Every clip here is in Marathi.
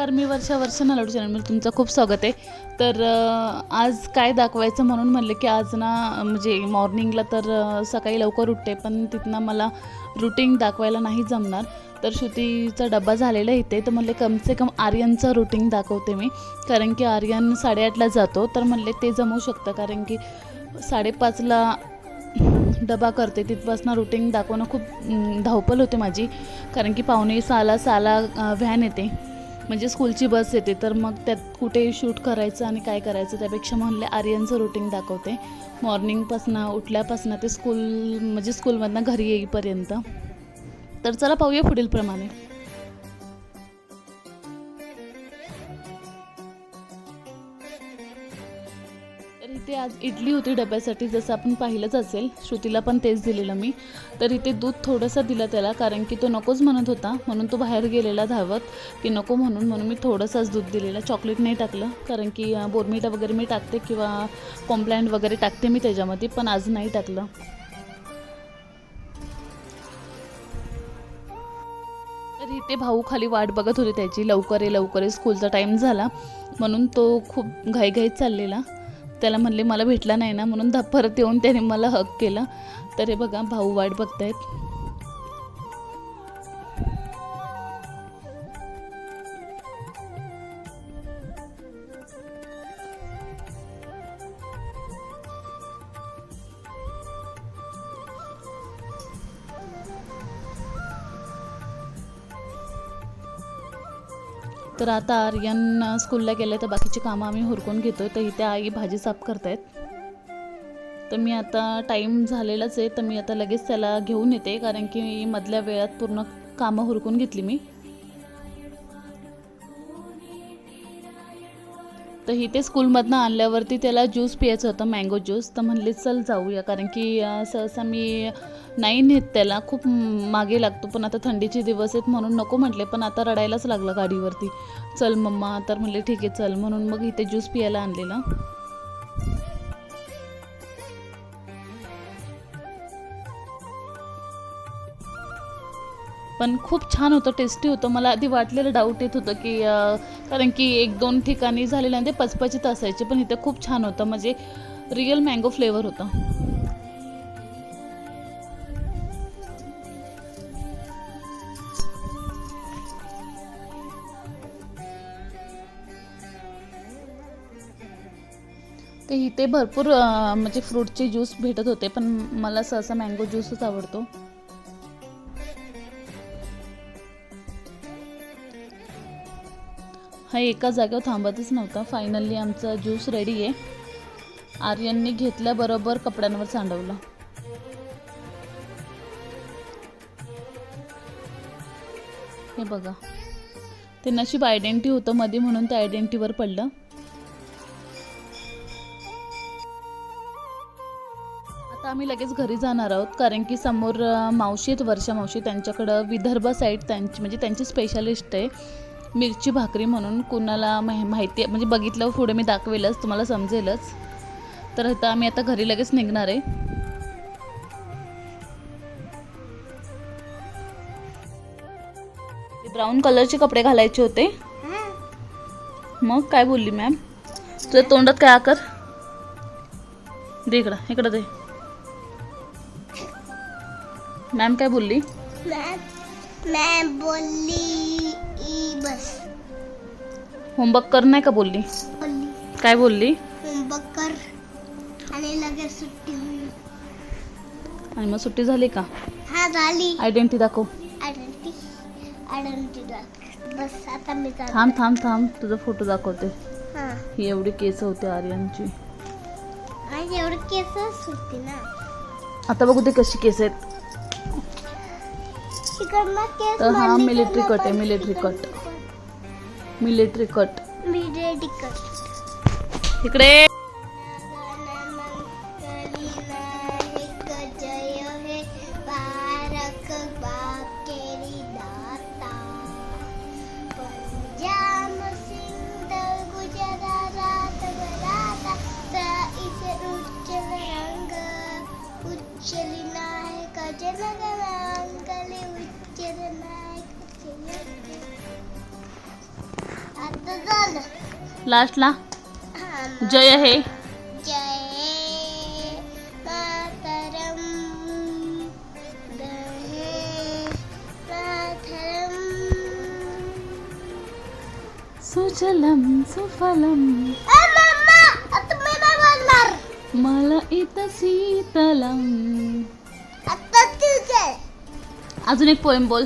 नमस्कार मी वर्षा वर्ष नालोड चॅनलमध्ये तुमचं खूप स्वागत आहे. तर आज काय दाखवायचं म्हणून म्हणले की आज ना म्हणजे मॉर्निंगला तर सकाळी लवकर उठते पण तिथनं मला रुटीन दाखवायला नाही जमणार. तर श्रुतीचा डबा झालेला इथे तर म्हणले कमसे कम आर्यनचं रुटीन दाखवते मी. कारण की आर्यन साडेआठला जातो तर म्हणले ते जमू शकतं कारण की साडेपाचला डबा करते. तिथपासनं रुटीन दाखवणं खूप धावपल होते माझी. कारण की पाहुणे सहाला सहाला व्हॅन येते. म्हणजे स्कूलची बस येते तर मग त्यात कुठे शूट करायचं आणि काय करायचं त्यापेक्षा म्हणले आर्यनचं रुटीन दाखवते. मॉर्निंगपासनं उठल्यापासनं ते स्कूल म्हणजे स्कूलमधनं घरी येईपर्यंत. तर चला पाहूया पुढील प्रमाणे. तर इथे आज इडली होती डब्यासाठी जसं आपण पाहिलंच असेल. श्रुतीला पण तेच दिलेलं मी. तर इथे दूध थोडंसं दिलं त्याला कारण की तो नकोच म्हणत होता. म्हणून तो बाहेर गेलेला धावत की नको म्हणून. म्हणून मी थोडंसंच दूध दिलेलं. चॉकलेट नाही टाकलं कारण की बोरमिटा वगैरे मी टाकते किंवा कॉम्प्लॅन वगैरे टाकते मी त्याच्यामध्ये पण आज नाही टाकलं. तर इथे भाऊ खाली वाट बघत होते त्याची. लवकर ये लवकर ये. स्कूलचा टाईम झाला. म्हणून तो खूप घाईघाईत चाललेला. त्याला म्हणले मला भेटला नाही ना म्हणून धा- परत येऊन त्याने मला हक केलं. तर हे बघा भाऊ वाट बघतायत. तर आता आर्यन स्कूलला गेलं तर बाकीची कामं आम्ही हुरकून घेतो तर इथे आई भाजी साफ करतायत. तर मी आता टाईम झालेलाच आहे तर मी आता लगेच त्याला घेऊन येते कारण की मधल्या वेळात पूर्ण कामं हुरकून घेतली मी. तर इथे स्कूलमधनं आणल्यावरती त्याला ज्यूस प्यायचं होतं मँगो ज्यूस तर म्हणले चल जाऊया. कारण की सहसा मी नाही नेत त्याला. खूप मागे लागतो. पण आता थंडीचे दिवस आहेत म्हणून नको म्हटले. पण आता रडायलाच लागलं गाडीवरती. चल मम्मा तर म्हणले ठीक आहे चल. म्हणून मग इथे ज्यूस पियायला आणलेला. पण खूप छान होतं टेस्टी होतं. मला आधी वाटलेलं डाऊट येत होतं की कारण की एक दोन ठिकाणी झालेलं आणि ते पचपचित असायचे. पण इथे खूप छान होतं. म्हणजे रिअल मँगो फ्लेवर होता. ते इथे भरपूर म्हणजे फ्रूटचे ज्यूस भेटत होते पण मला सहसा मँगो ज्यूसच आवडतो. हा एका जागेवर थांबतच नव्हता. फायनली आमचा ज्यूस रेडी आहे. आर्यनने घेतल्याबरोबर कपड्यांवर सांडवलं. हे बघा. ते नशीब आयडेंटिटी होतं मध्ये म्हणून ते आयडेंटिटीवर पडलं. आता आम्ही लगेच घरी जाणार आहोत कारण की समोर मावशी आहेत वर्षा मावशी त्यांच्याकडं विदर्भ साईड त्यांची म्हणजे त्यांची स्पेशालिस्ट आहे मिरची भाकरी म्हणून. कुणाला माहि माहिती म्हणजे बघितलं पुढे मी दाखवेलच तुम्हाला समजेलच. तर आता आम्ही आता घरी लगेच निघणार आहे. ब्राऊन कलरचे कपडे घालायचे होते. मग काय बोलली मॅम तुझ्या तोंडात काय आकर? दे इकडं इकडं दे. मॅम काय बोलली मैं मैं बोली ई बस होमवर्क कर नाही का बोलली बोली काय बोलली होमवर्क कर आणि लगेच सुट्टी आणि मग सुट्टी झाली का हा झाली आयडेंटिटी दाखव आयडेंटी आयडेंटी बस आता मी. थांब थांब थांब तुझा फोटो दाखवते हा एवढी केस होते आर्यनची एवढं केस सुटते ना आता बघू ते कशी केस आहेत तर हा मिलिटरी कट आहे military cut military cut military cut इकडे. लास्टला हा, जय हे। जय मातरम। जय मातरम सुजलम सुफलम। ए मम्मा आता मी नाही बोलणार मला इथं शीतलम। आता तुझे अजून एक पोएम बोल।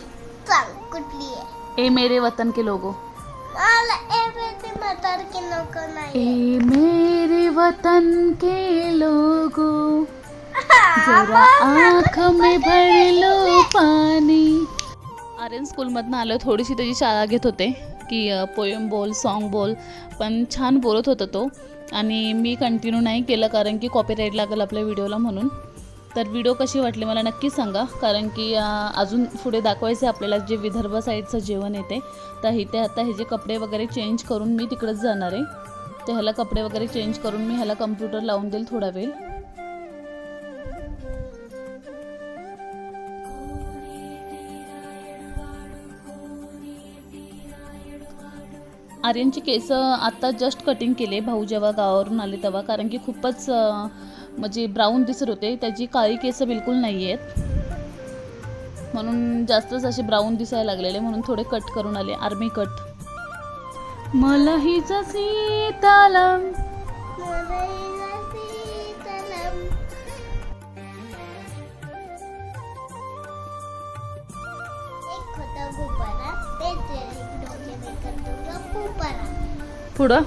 सांग कुठली आहे ए मेरे वतन के लोगो। मला एवढे म्हातार की नको नाही. ए मेरे वतन के लोगो जरा आँख में भर लो पानी. आर्यन स्कूलमधनं आलो थोडीशी त्याची शाळा घेत होते की पोएम बोल सॉन्ग बोल पण छान बोलत होता तो. आणि मी कंटिन्यू नाही केलं कारण की कॉपीराईट लागेल आपल्या व्हिडिओला म्हणून. तर व्हिडिओ कशी वाटली मला नक्की सांगा. कारण की अजून पुढे दाखवायचं आपल्याला जे विदर्भ साईडचं जेवण येते तर इथे आता हे जे कपडे वगैरे चेंज करून मी तिकडंच जाणार आहे. तर ह्याला कपडे वगैरे चेंज करून मी ह्याला कम्प्युटर लावून देईल थोडा वेळ. आर्यनची केस आत्ता जस्ट कटिंग केले भाऊ जेव्हा गावावरून आले तेव्हा. कारण की खूपच म्हणजे ब्राऊन दिसत होते त्याची काळी केस बिलकुल नाही आहेत म्हणून जास्तच असे ब्राऊन दिसायला लागलेले म्हणून थोडे कट करून आले आर्मी कट मला हिच सीतालम. पुढं?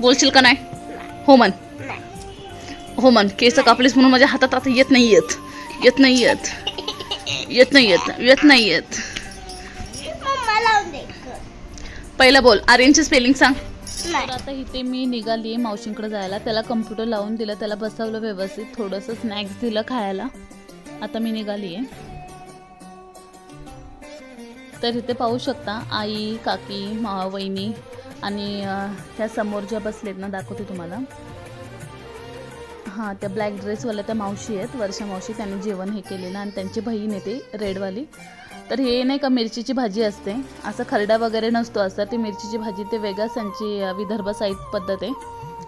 बोलशील का नाही? हो मन हो मन केस कापलीस म्हणून माझ्या हातात आता येत नाही येत. येत नाही येत. येत नाही येत. येत नाही येत. पहिलं पहिला बोल. आर्यनची स्पेलिंग सांग. तर आता इथे मी निघाली मावशींकडे जायला. त्याला कम्प्युटर लावून दिलं. त्याला बसवलं व्यवस्थित. थोडंसं स्नॅक्स दिलं खायला. आता मी निघाली आहे तर इथे पाहू शकता आई काकी मा वहिनी. आणि त्या समोर ज्या बसलेत ना दाखवते तुम्हाला. हां त्या ब्लॅक ड्रेसवाल्या त्या मावशी आहेत वर्षा मावशी. त्यांनी जेवण हे केलेलं आणि त्यांची बहीण येते रेडवाली. तर हे नाही का मिरचीची भाजी असते. असं खरडा वगैरे नसतो असं. ती मिरचीची भाजी ते वेगळंच त्यांची विदर्भ साईड पद्धत आहे.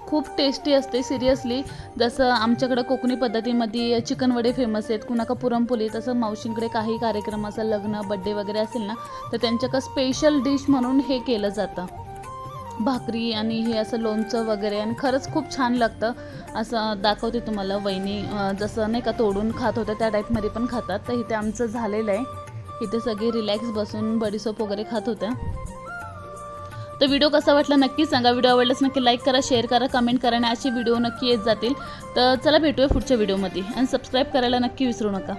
खूप टेस्टी असते. सिरियसली जसं आमच्याकडं कोकणी पद्धतीमध्ये चिकन वडे फेमस आहेत कुणाका पुरणपोळी तसं मावशींकडे काही कार्यक्रम असं लग्न बड्डे वगैरे असेल ना तर त्यांच्याकडं स्पेशल डिश म्हणून हे केलं जातं. भाकरी आणि हे असं लोणचं वगैरे. आणि खरंच खूप छान लागतं. असं दाखवते तुम्हाला वहिनी. जसं नाही का तोडून खात होत्या त्या टाईपमध्ये पण खातात. तर इथे आमचं झालेलं आहे. इथे सगळे रिलॅक्स बसून बडीसोप वगैरे खात होत्या. तर व्हिडिओ कसा वाटला नक्की सांगा. व्हिडिओ आवडल्यास नक्की लाईक करा शेअर करा कमेंट करा आणि असे व्हिडिओ नक्की येत जातील. तर चला भेटूया पुढच्या व्हिडिओमध्ये. आणि सबस्क्राईब करायला नक्की विसरू नका.